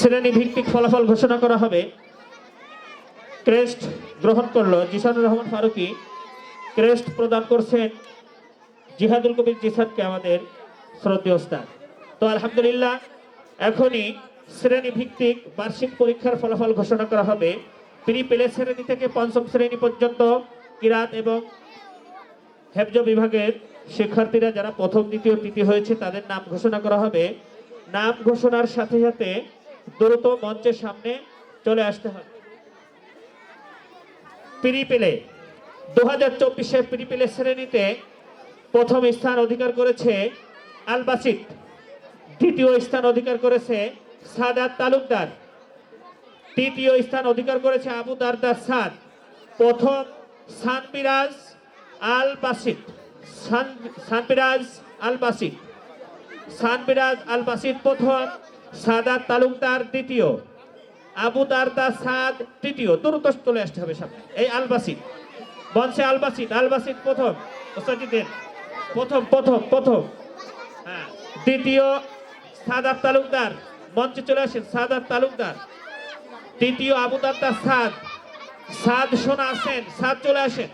শ্রেণি ভিত্তিক ফলাফল ঘোষণা করা হবে। ক্রেস্ট গ্রহণ করল। জিসানুর রহমান ফারুকি ক্রেস্ট প্রদান করছেন জিহাদুল কবির জিসানকে আমাদের শ্রদ্ধেয় স্থান। তো আলহামদুলিল্লাহ, এখনই শ্রেণি ভিত্তিক বার্ষিক পরীক্ষার ফলাফল ঘোষণা করা হবে। প্রি প্লে শ্রেণি থেকে পঞ্চম শ্রেণি পর্যন্ত কিরাত এবং হেফজ বিভাগের শিক্ষার্থীরা যারা প্রথম, দ্বিতীয়, তৃতীয় হয়েছে, তাদের নাম ঘোষণা করা হবে। নাম ঘোষণার সাথে সাথে দ্রুত মঞ্চের সামনে চলে আসতে হবে। পিরিপেলে দু হাজার চব্বিশে পিরিপেলে শ্রেণীতে প্রথম স্থান অধিকার করেছে আলবাসিত দ্বিতীয় স্থান অধিকার করেছে সাদাত তালুকদার, তৃতীয় স্থান অধিকার করেছে আবু দারদার সাদ, প্রথম সানবিরাজ আল বাসিত সান- সানবিরাজ আল বাসিত সানবিরাজ আল বাসিত প্রথম সাদাত তালুকদার দ্বিতীয়, আবু দারদা সাদ তৃতীয়। দ্রুত চলে আসতে হবে সামনে। এই আল বাসিত বলছে আল বাসিত আল বাসিত প্রথম ওস্তাদিদের প্রথম প্রথম প্রথম। হ্যাঁ দ্বিতীয় সাদাত তালুকদার। মঞ্চে চলে আসেন সাদাত তালুকদার। তৃতীয় আবু দারদা সাদ। সাদ শোনা আসেন, সাদ চলে আসেন।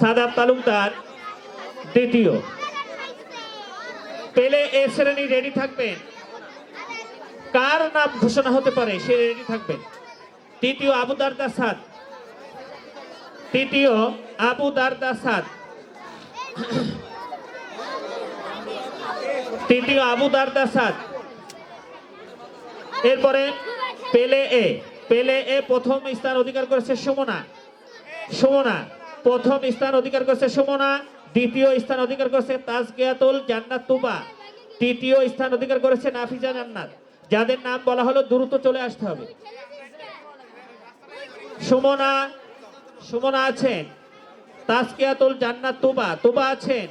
সাদাত তালুকদার দ্বিতীয়। পেলে এ শ্রেণি রেডি থাকবেন কার নাম ঘোষণা হতে পারে, সে রেডি থাকবেন তৃতীয় আবু দারদা সাদ। তৃতীয় আবু দারদা সাদ। তৃতীয় আবু দারদা সাদ। এরপরে পেলে এ। পেলে এ প্রথম স্থান অধিকার করেছে সুমনা। সুমনা। প্রথম স্থান অধিকার করছে সুমনা, দ্বিতীয় স্থান অধিকার করেছে তাজকিয়াতুল জান্নাত তুবা, তৃতীয় স্থান অধিকার করেছে নাফিজা জান্নাত। যাদের নাম বলা হলো দ্রুত চলে আসতে হবে। সুমনা সুমনা আছেন। তাজকিয়াতুল জান্নাত তুবা তুবা আছেন।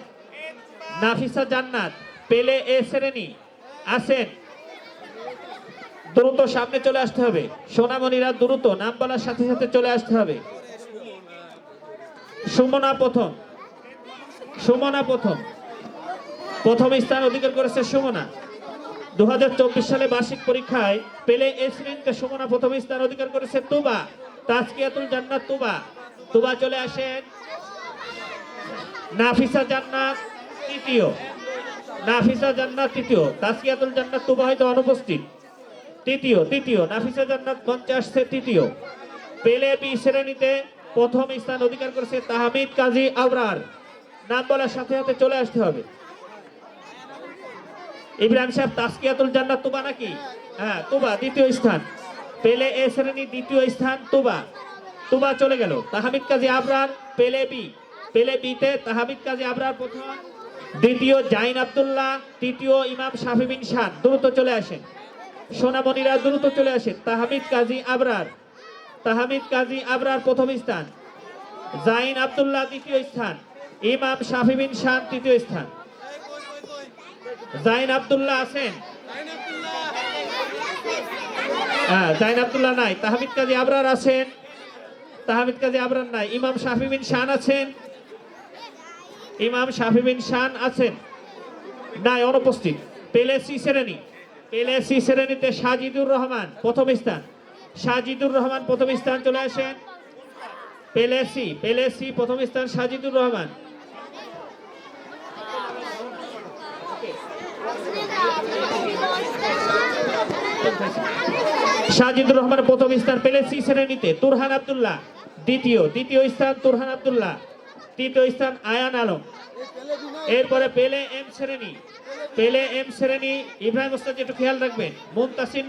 নাফিসা জান্নাত, পেলে এ শ্রেণি আছেন। দ্রুত সামনে চলে আসতে হবে। সোনামণিরা দ্রুত নাম বলার সাথে সাথে চলে আসতে হবে। সুমনা প্রথম। সুমনা প্রথম। প্রথম স্থান অধিকার করেছে সুমনা। দু সালে বার্ষিক পরীক্ষায় পেলে এ শ্রেণীতে সুমনা প্রথম স্থান অধিকার করেছে তুবা। তাজকিয়াতুল জান্নাত তুবা। তুবা চলে আসেন নাফিসা জান্নাত তৃতীয়। নাফিসা জান্নাত তৃতীয়। তাজকিয়াতুল জান্নাত তুবা হয়তো অনুপস্থিত। তৃতীয় তৃতীয়। নাফিসা জান্নাত আসছে তৃতীয়। পেলে বি শ্রেণীতে প্রথম স্থান অধিকার করেছে তাহমিদ কাজী আবরার। নাম বলার সাথে সাথে চলে আসতে হবে। ইব্রাহিম সাহেব, তাসকিয়াতুল জান্নাত, তুবা নাকি? হ্যাঁ তুবা, দ্বিতীয় স্থান। পেলে এ শ্রেণি, দ্বিতীয় স্থান, তুবা। তুবা চলে গেল। তাহমিদ কাজী আবরার, পেলে বি। পেলে বিতে তাহমিদ কাজী আবরার প্রথম। দ্বিতীয় জাইন আব্দুল্লাহ, তৃতীয় ইমাম শাফি বিন শান দ্রুত চলে আসেন। সোনামণিরা দ্রুত চলে আসেন। তাহমিদ কাজী আবরার। তাহমিদ কাজী আবরার প্রথম স্থান, জাইন আব্দুল্লাহ দ্বিতীয় স্থান, ইমাম শাফি বিন শান তৃতীয় স্থান। জাইন আব্দুল্লাহ আছেন? হ্যাঁ জাইন আব্দুল্লাহ নাই। তাহমিদ কাজী আবরার আছেন? তাহমিদ কাজী আবরার নাই। ইমাম শাফি বিন শান আছেন? ইমাম শাফি বিন শান আছেন? নাই, অনুপস্থিত। পেলে সি শ্রেণি পেলে সি শ্রেণীতে সাজিদুর রহমান প্রথম স্থান। সাজিদুর রহমান প্রথম স্থান চলে আসেন। পেলে সি, পেলে প্রথম স্থান সাজিদুর রহমান। সাজিদুর রহমান প্রথম স্থান, পেলে সি শ্রেণীতে তুরহান আবদুল্লাহ। দ্বিতীয় দ্বিতীয় স্থান তুরহান আব্দুল্লাহ। তৃতীয় স্থান আয়ান আলম। এরপরে পেলে এম শ্রেণি। পেলে এম শ্রেণি, ইব্রাহিম ওস্তাদ, একটু খেয়াল রাখবেন। মুমতাসিন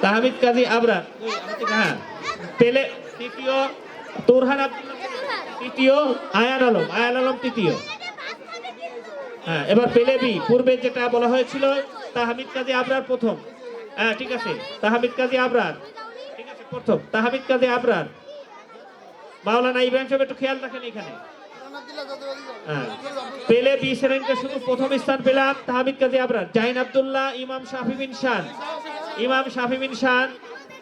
তাহমিদ কাজী আবরার। হ্যাঁ। পেলে তৃতীয় তোরহান তৃতীয় আয়ান আলম। আয়ান আলম তৃতীয়। হ্যাঁ এবার পেলে বি। পূর্বে যেটা বলা হয়েছিল, তাহমিদ কাজী আবরার প্রথম। হ্যাঁ ঠিক আছে। তাহমিদ কাজী আবরার। ঠিক আছে, প্রথম। তাহমিদ কাজী আবরার। মাওলানা ইব্রাহিম সাহেব, একটু খেয়াল রাখেন এখানে। হ্যাঁ। পেলে বি শ্রেণীতে শুধু প্রথম স্থান পেলাম। তাহমিদ কাজী আবরার, জাইন আব্দুল্লাহ, ইমাম শাফি বিন শান। ইমাম শাফি বিন শান,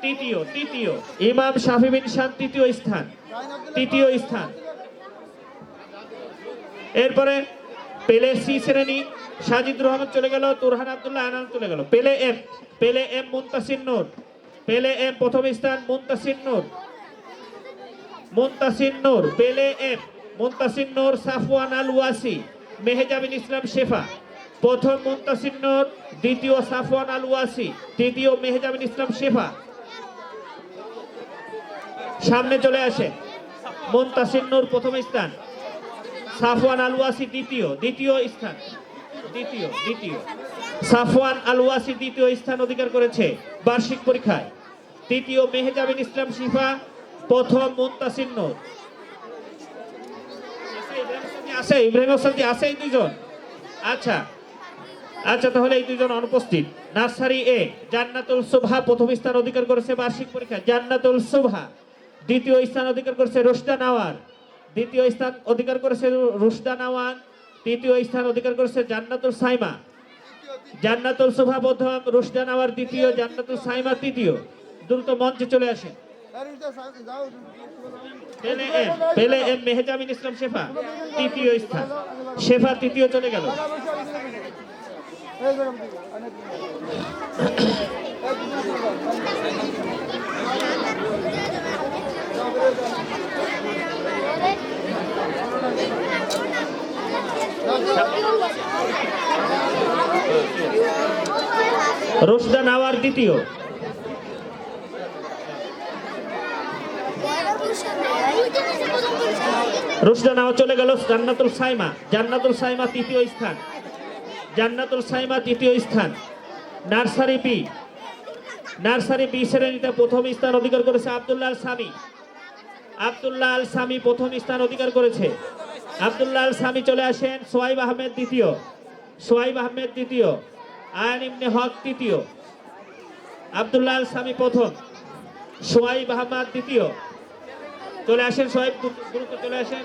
তৃতীয় তৃতীয়। ইমাম শাফি বিন শান, তৃতীয় স্থান। তৃতীয় স্থান। এরপরে পেলে সি শ্রেণি সাজিদুর রহমান চলে গেল, তুরহান আব্দুল্লাহ আনান চলে গেল। পেলে এম পেলে এম মুন্তাসির নূর। পেলে এম প্রথম স্থান মুন্তাসির নূর। মুন্তাসির নূর, পেলে এম। মুন্তাসির নূর সাফওয়ান আল ওয়াসি মেহেজাবিন ইসলাম শেফা। প্রথম মুন্তাসির নূর, দ্বিতীয় সাফওয়ান আল ওয়াসি তৃতীয় মেহেজাবিন ইসলাম শেফা। সামনে চলে আসে মুন্তাসির নূর প্রথম স্থান, সাফওয়ান আল ওয়াসি দ্বিতীয় দ্বিতীয় স্থান, দ্বিতীয় দ্বিতীয়। সাফওয়ান আল ওয়াসি দ্বিতীয় স্থান অধিকার করেছে বার্ষিক পরীক্ষায়। তৃতীয় মেহেজাবিন ইসলাম শিফা, প্রথম মুন্তাসির নূর। দুইজন? আচ্ছা আচ্ছা তাহলে এই দুইজন অনুপস্থিত। নার্সারি এ জান্নাতুল সুবহা প্রথম স্থান অধিকার করেছে বার্ষিক পরীক্ষা। জান্নাতুল সুবহা, দ্বিতীয় স্থান অধিকার করেছে দ্বিতীয় স্থান অধিকার করেছে তৃতীয় স্থান অধিকার করেছে জান্নাতুল সাইমা। জান্নাতুল প্রথম রুশদা দ্বিতীয়, জান্নাতুল সাইমা তৃতীয়। দ্রুত মঞ্চে চলে আসেন। পেলে এম মেহেজাবিন ইসলাম শেফা তৃতীয় স্থান। শেফা তৃতীয় চলে গেল। রোশদা নাওয়ার দ্বিতীয়। রুশদা নাওয়া চলে গেল জান্নাতুল সাইমা। জান্নাতুল সাইমা তৃতীয় স্থান। জান্নাতুল সাইমা তৃতীয় স্থান। নার্সারি বি নার্সারি বি শ্রেণীতে প্রথম স্থান অধিকার করেছে আব্দুল্লাহ আল সামি। আব্দুল্লাহ আল সামি প্রথম স্থান অধিকার করেছে। আব্দুল্লাহ আল সামি চলে আসেন সোয়াইব আহমেদ দ্বিতীয়। সোয়াইব আহমেদ দ্বিতীয়। আয়ন ইবনে হক তৃতীয়। আব্দুল্লাহ আল সামি প্রথম। সোয়াইব আহমদ দ্বিতীয়। চলে আসেন সোয়াইব দ্রুত চলে আসেন।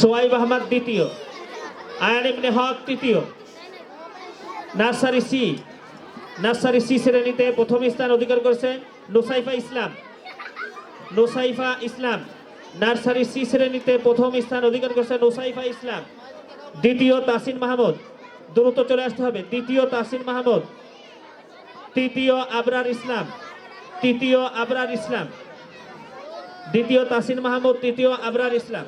সোয়াইব আহমদ দ্বিতীয়, আয়ান ইবনে হক তৃতীয়, নার্সারি সি নার্সারি সি শ্রেণীতে প্রথম স্থান অধিকার করেছেন নুসাইফা ইসলাম। নুসাইফা ইসলাম, নার্সারি সি শ্রেণীতে প্রথম স্থান অধিকার করেছেন নুসাইফা ইসলাম। দ্বিতীয় তাসিন মাহমুদ, দ্রুত চলে আসতে হবে। দ্বিতীয় তাসিন মাহমুদ, তৃতীয় আবরার ইসলাম। তৃতীয় আবরার ইসলাম। দ্বিতীয় তাসিন মাহমুদ, তৃতীয় আবরার ইসলাম।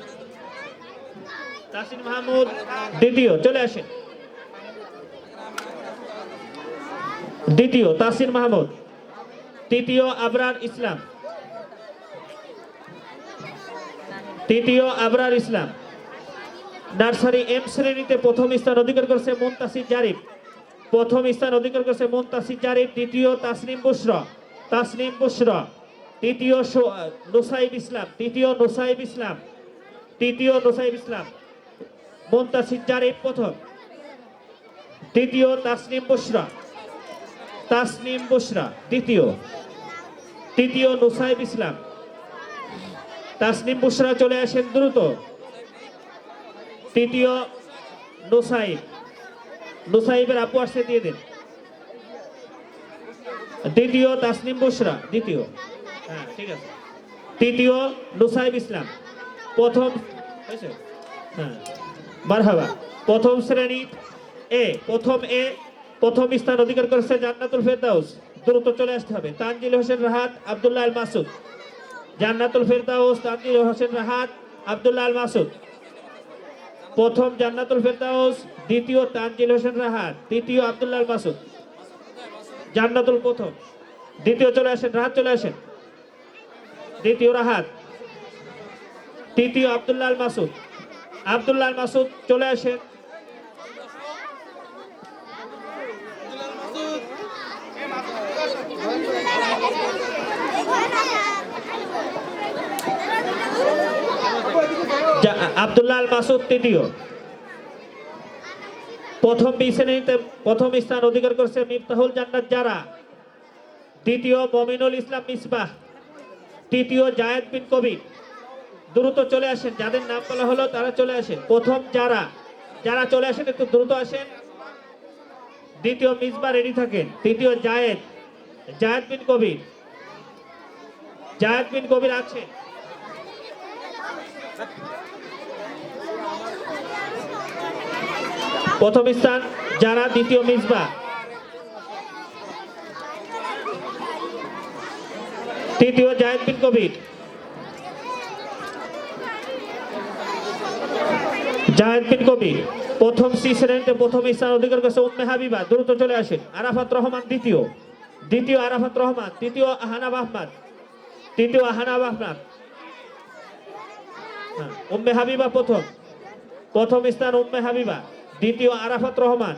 তাসিন মাহমুদ, দ্বিতীয়, চলে আসেন। দ্বিতীয় তাসিন মাহমুদ, তৃতীয় আবরার ইসলাম। তৃতীয় আবরার ইসলাম। নার্সারি এম শ্রেণীতে প্রথম স্থান অধিকার করছে মুনতাসির জারিফ। প্রথম স্থান অধিকার করছে মুনতাসির জারিফ, দ্বিতীয় তাসনিম বুশরা। তাসনিম বুশরা, তৃতীয় নুসাইব ইসলাম, তৃতীয় নোসাইব ইসলাম, তৃতীয় নুসাইব ইসলাম, মুনতাসির জারিফ প্রথম, তৃতীয় তাসনিম বুশরা তাসনিম বুশরা দ্বিতীয়, তৃতীয় নুসাইব ইসলাম, তাসনিম বুশরা চলে আসেন দ্রুত, তৃতীয় নুসাইব, নুসাইবের আপু আসতে দিয়ে দিন। দ্বিতীয় তাসনিম বুশরা, দ্বিতীয়। হ্যাঁ ঠিক আছে। তৃতীয় নুসাইব ইসলাম, প্রথম হ্যাঁ। মারহাবা, প্রথম শ্রেণি এ, প্রথম এ, প্রথম স্থান অধিকার করেছে জান্নাতুল ফেরদাউস। দ্রুত চলে আসতে হবে। তানজিল হোসেন রাহাত, আব্দুল্লাহ আল মাসুদ। জান্নাতুল ফেরদাউস, তানজিল হোসেন রাহাত, আব্দুল্লাহ আল মাসুদ। প্রথম জান্নাতুল ফেরদাউস, দ্বিতীয় তানজিল হোসেন রাহাত তৃতীয় আব্দুল্লাহ আল মাসুদ। জান্নাতুল প্রথম। দ্বিতীয় চলে আসেন, রাহাত চলে আসেন। দ্বিতীয় রাহাত। তৃতীয় আব্দুল্লাহ মাসুদ আব্দুল্লাহ মাসুদ চলে আসেন। আব্দুল্লাহ মাসুদ তৃতীয়। প্রথম বি শ্রেণীতে প্রথম স্থান অধিকার করছে মিফতাহুল জান্নাত যারা। দ্বিতীয় মমিনুল ইসলাম মিসবাহ। তৃতীয় জায়েদ বিন কবির। দ্রুত চলে আসেন, যাদের নাম বলা হলো তারা চলে আসেন। প্রথম যারা যারা চলে আসেন একটু দ্রুত আসেন। দ্বিতীয় মিসবা রেডি থাকেন। তৃতীয় জায়েদ জায়েদ বিন কবির। জায়েদ বিন কবির আছে প্রথম স্থান যারা দ্বিতীয় মিসবা। তৃতীয় জায়েদ বিন কবির। জায়েদ বিন কবির প্রথম সি শ্রেণীতে প্রথম স্থান অধিকার করেছে উম্মে হাবিবা। দ্রুত চলে আসেন। আরাফাত রহমান দ্বিতীয়। দ্বিতীয় আরাফাত রহমান তৃতীয় আহানাব আহমদ। তৃতীয় আহানাব হ্যাঁ, উম্মে হাবিবা প্রথম। প্রথম স্থান উম্মে হাবিবা। দ্বিতীয় আরাফাত রহমান।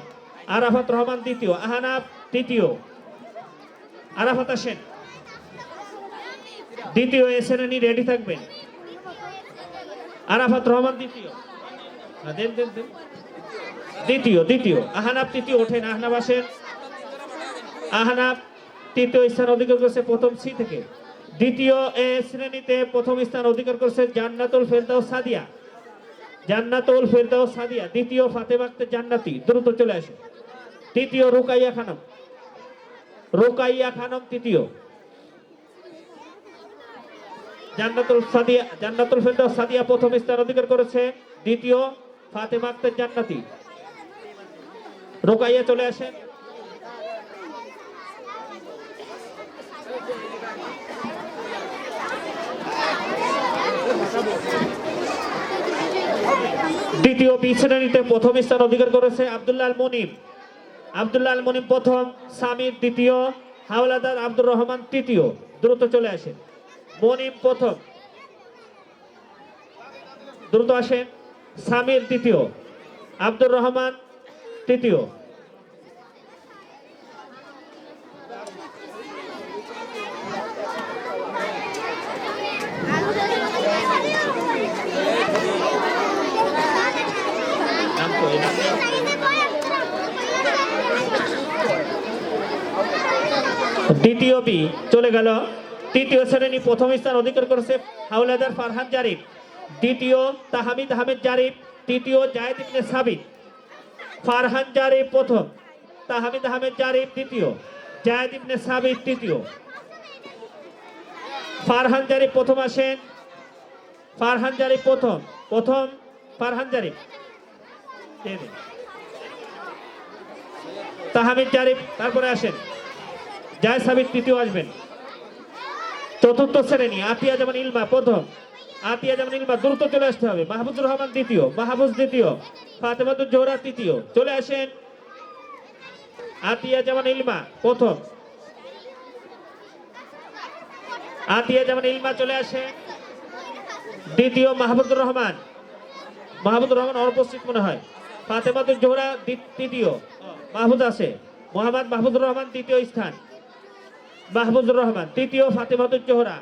আরাফাত রহমান দ্বিতীয় আহানাব তৃতীয়। আরাফাত আসেন। দ্বিতীয় এ শ্রেণি রেডি থাকবেন আরাফাত রহমান দ্বিতীয়। দেন দেন দেন। দ্বিতীয় দ্বিতীয়। আহানাব তৃতীয়, ওঠেন। আহনাব আসেন। আহনাব তৃতীয় স্থান অধিকার করেছে প্রথম সি থেকে। দ্বিতীয় এ শ্রেণীতে প্রথম স্থান অধিকার করেছে জান্নাতুল ফেরদাউস সাদিয়া। জান্নাতুল ফেরদাউস সাদিয়া, দ্বিতীয় ফাতেমা আক্তার জান্নাতি, দ্রুত চলে আসে। তৃতীয় রুকাইয়া খানম। রুকাইয়া খানম তৃতীয়। জান্নাতুল সাদিয়া, জান্নাতুল ফেরদাউস সাদিয়া প্রথম স্থান অধিকার করেছে। দ্বিতীয় ফাতেমা আক্তার জান্নাতি। রোকাইয়া চলে আসেন। দ্বিতীয় বি শ্রেণীতে প্রথম স্থান অধিকার করেছে আব্দুল্লাহ আল মনিম আব্দুল্লাহ আল মনিম প্রথম, সামির দ্বিতীয়, হাওলাদার আব্দুর রহমান তৃতীয়। দ্রুত চলে আসেন। মনিম প্রথম। দ্রুত আসেন। সামির দ্বিতীয়। আব্দুর রহমান তৃতীয় নাম কই, নাম নেই? দ্বিতীয় বি চলে গেল। তৃতীয় শ্রেণি, প্রথম স্থান অধিকার করেছে হাওলাদার ফারহান জারিফ। দ্বিতীয় তাহামিদ আহমেদ জারিফ, তৃতীয় জায়েদ ইবনে সাবিত। ফারহান জারিফ প্রথম, তাহামিদ আহমেদ জারিফ দ্বিতীয়, জায়েদ ইবনে সাবিত তৃতীয়। ফারহান জারিফ প্রথম আসেন। ফারহান জারিফ প্রথম প্রথম ফারহান জারিফ। তাহামিদ জারিফ তারপরে আসেন। জায় সাবিত তৃতীয় আসবেন। চতুর্থ শ্রেণি, আতিয়া যেমন ইলমা প্রথম, আতিয়া যেমন ইলমা দ্রুত চলে আসতে হবে। মাহবুবুর রহমান দ্বিতীয় মাহবুজ দ্বিতীয়, ফাতেমাতুর জোহরা তৃতীয়, চলে আসেন আতিয়া যেমন ইলমা প্রথম। আতিয়া যেমন ইলমা চলে আসে, দ্বিতীয় মাহবুবুর রহমান। মাহবুবুর রহমান অনুপস্থিত মনে হয়। ফাতেমাতুর জোহরা তৃতীয় মাহবুদ আছে মোহাম্মদ মাহবুবুর রহমান তৃতীয় স্থান। মাহবুবুর রহমান, তৃতীয় ফাতেমাতুর জোহরা।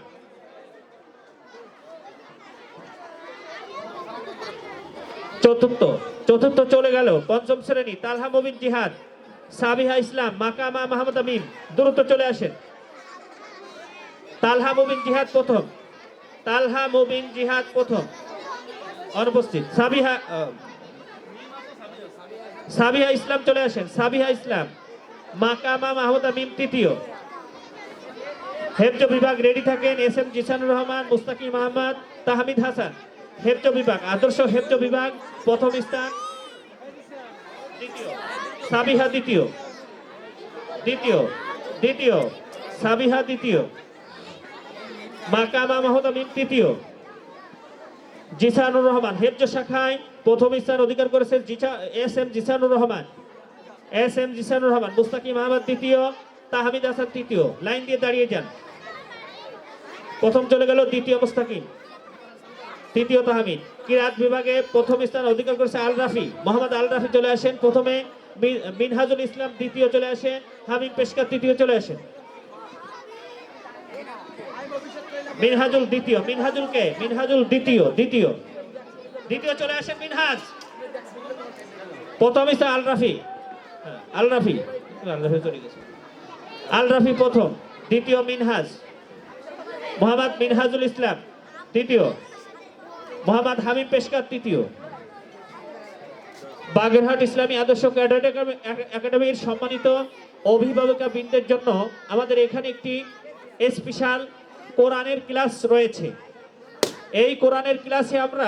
চতুর্থ চতুর্থ চলে গেল, পঞ্চম শ্রেণি, তালহা মুবিন জিহাদ, সাবিহা ইসলাম, মাকামা মাহমুদ আমিন, দ্রুত চলে আসেন। তালহা মুবিন জিহাদ প্রথম, তালহা মুবিন জিহাদ প্রথম। অনুপস্থিত, সাবিহা সাবিহা ইসলাম চলে আসেন, সাবিহা ইসলাম, মাকামা মাহমুদ আমিন তৃতীয়। হেফজ বিভাগ রেডি থাকেন এস এম জিসানুর রহমান, মুস্তাকিম আহমদ, তাহমিদ হাসান। হেফজ বিভাগ, আদর্শ হেফজ বিভাগ, প্রথম স্থান, দ্বিতীয়। সাবিহা দ্বিতীয়। দ্বিতীয়। দ্বিতীয়। সাবিহা দ্বিতীয়। মাকামা মাহমুদ আমিন তৃতীয়। জিসানুর রহমান, হেফজ শাখায় প্রথম স্থান অধিকার করেছেন Jisa S M Jisanur Rahman. S M Jisanur Rahman, Mustakim Ahmad দ্বিতীয়। তাহমিদ হাসান তৃতীয়। লাইন দিয়ে দাঁড়িয়ে যান। প্রথম চলে গেল দ্বিতীয় মুস্তাকিম তৃতীয় তাহমিদ। কিরাত বিভাগে প্রথম স্থান অধিকার করেছে আল রাফি। মোহাম্মদ আল রাফি চলে আসেন প্রথমে। মিনহাজুল ইসলাম দ্বিতীয় চলে আসেন হামিদ পেশকার তৃতীয় চলে আসেন। মিনহাজুল দ্বিতীয়। মিনহাজুল কে? মিনহাজুল দ্বিতীয়। দ্বিতীয়। দ্বিতীয় চলে আসেন মিনহাজ। প্রথম স্থান আল রাফি। হ্যাঁ, আল রাফি। আল রাফি চলে গেছে। আল রাফি প্রথম, দ্বিতীয় মিনহাজ, মোহাম্মদ মিনহাজুল ইসলাম, তৃতীয়, মোহাম্মদ হামিম পেশকার, তৃতীয়। বাগেরহাট ইসলামী আদর্শ একাডেমির সম্মানিত অভিভাবকা বৃন্দের জন্য আমাদের এখানে একটি স্পেশাল কোরআনের ক্লাস রয়েছে। এই কোরআনের ক্লাসে আমরা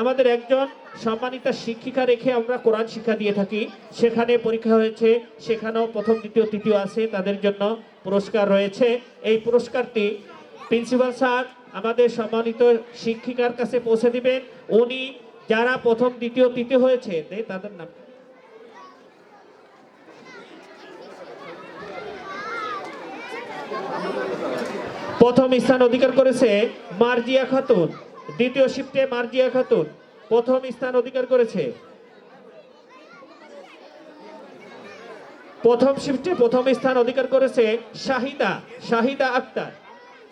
আমাদের একজন সম্মানিত শিক্ষিকা রেখে আমরা কোরআন শিক্ষা দিয়ে থাকি। সেখানে পরীক্ষা হয়েছে, সেখানেও প্রথম, দ্বিতীয়, তৃতীয় আছে, তাদের জন্য পুরস্কার রয়েছে। এই পুরস্কারটি প্রিন্সিপাল স্যার আমাদের সম্মানিত শিক্ষিকার কাছে পৌঁছে দিবেন। উনি যারা প্রথম, দ্বিতীয়, তৃতীয় হয়েছে তাদের নাম। প্রথম স্থান অধিকার করেছে মার্জিয়া খাতুন। দ্বিতীয় শিফটে মার্জিয়া খাতুন প্রথম স্থান অধিকার করেছে। প্রথম শিফটে প্রথম স্থান অধিকার করেছে শাহিদা শাহিদা আক্তার।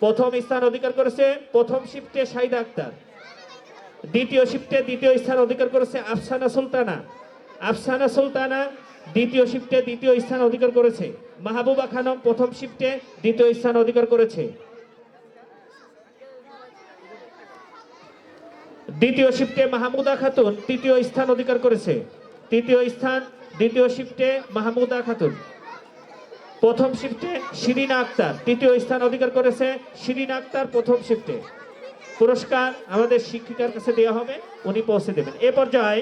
প্রথম স্থান অধিকার করেছে, প্রথম শিফটে শাহিদা আক্তার। দ্বিতীয় শিফটে দ্বিতীয় স্থান অধিকার করেছে আফসানা সুলতানা। আফসানা সুলতানা দ্বিতীয় শিফটে দ্বিতীয় স্থান অধিকার করেছে। মাহবুবা খানম প্রথম শিফটে দ্বিতীয় স্থান অধিকার করেছে। দ্বিতীয় শিফটে মাহমুদা খাতুন তৃতীয় স্থান অধিকার করেছে। তৃতীয় স্থান, দ্বিতীয় শিফটে মাহমুদা খাতুন। প্রথম শিফটে শিরিনা আক্তার তৃতীয় স্থান অধিকার করেছে শিরিনা আক্তার প্রথম শিফটে পুরস্কার আমাদের শিক্ষিকার কাছে দেওয়া হবে, উনি পৌঁছে দেবেন। এ পর্যায়ে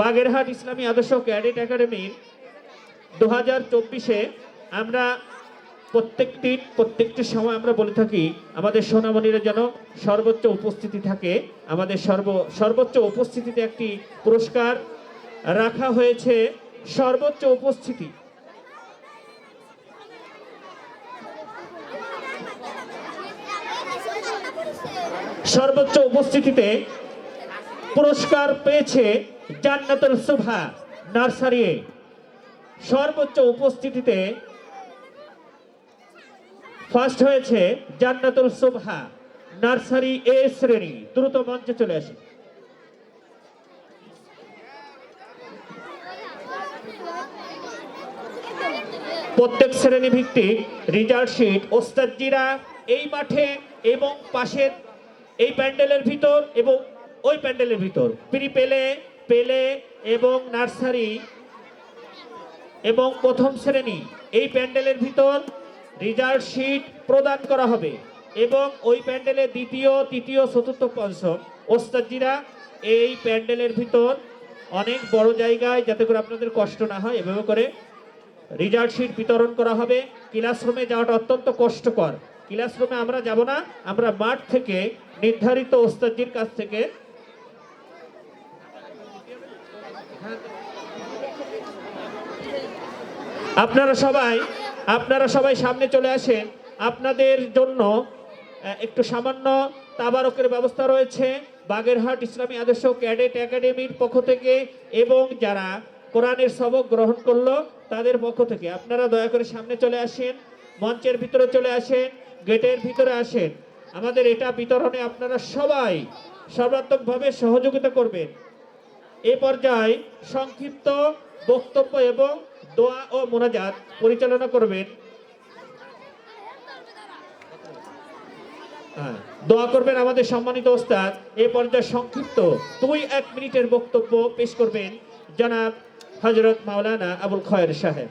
বাগেরহাট ইসলামী আদর্শ ক্যাডেট একাডেমির দু হাজার আমরা প্রত্যেক দিন প্রত্যেকটি সময় আমরা বলে থাকি, আমাদের সোনামণিরা যেন সর্বোচ্চ উপস্থিতি থাকে। আমাদের সর্ব, সর্বোচ্চ উপস্থিতিতে একটি পুরস্কার রাখা হয়েছে, সর্বোচ্চ উপস্থিতি। সর্বোচ্চ উপস্থিতিতে পুরস্কার পেয়েছে জান্নাতুল সুভা নার্সারি সর্বোচ্চ উপস্থিতিতে ফার্স্ট হয়েছে জান্নাতুল সুবহা, নার্সারি এ শ্রেণি, দ্রুত মঞ্চে চলে আসে। প্রত্যেক শ্রেণি ভিত্তিক রেজাল্ট শিট ওস্তাদজিরা এই মাঠে এবং পাশের এই প্যান্ডেলের ভিতর এবং ওই প্যান্ডেলের ভিতর। প্রি পেলে পেলে এবং নার্সারি এবং প্রথম শ্রেণি, এই প্যান্ডেলের ভিতর রেজাল্ট শিট প্রদান করা হবে এবং ওই প্যান্ডেলের দ্বিতীয়, তৃতীয়, চতুর্থ পঞ্চম ওস্তাদজিরা এই প্যান্ডেলের ভিতর অনেক বড় জায়গায় যাতে করে আপনাদের কষ্ট না হয়, এভাবে করে রেজাল্ট শিট বিতরণ করা হবে। ক্লাসরুমে যাওয়াটা অত্যন্ত কষ্টকর। ক্লাসরুমে আমরা যাব না, আমরা মাঠ থেকে নির্ধারিত ওস্তাদজির কাছ থেকে আপনারা সবাই আপনারা সবাই সামনে চলে আসেন। আপনাদের জন্য একটু সামান্য তাবারকের ব্যবস্থা রয়েছে। বাগেরহাট ইসলামী আদর্শ ক্যাডেট একাডেমির পক্ষ থেকে এবং যারা কোরআনের সবক গ্রহণ করল, তাদের পক্ষ থেকে। আপনারা দয়া করে সামনে চলে আসেন, মঞ্চের ভিতরে চলে আসেন, গেটের ভিতরে আসেন। আমাদের এটা বিতরণে আপনারা সবাই সর্বাত্মকভাবে সহযোগিতা করবেন। এ পর্যায়ে সংক্ষিপ্ত বক্তব্য এবং দোয়া ও মোনাজাত পরিচালনা করবেন। হ্যাঁ, দোয়া করবেন আমাদের সম্মানিত ওস্তাদ। এ পর্যায়ে সংক্ষিপ্ত দুই এক মিনিটের বক্তব্য পেশ করবেন জনাব হজরত মাওলানা আবুল খয়ের সাহেব।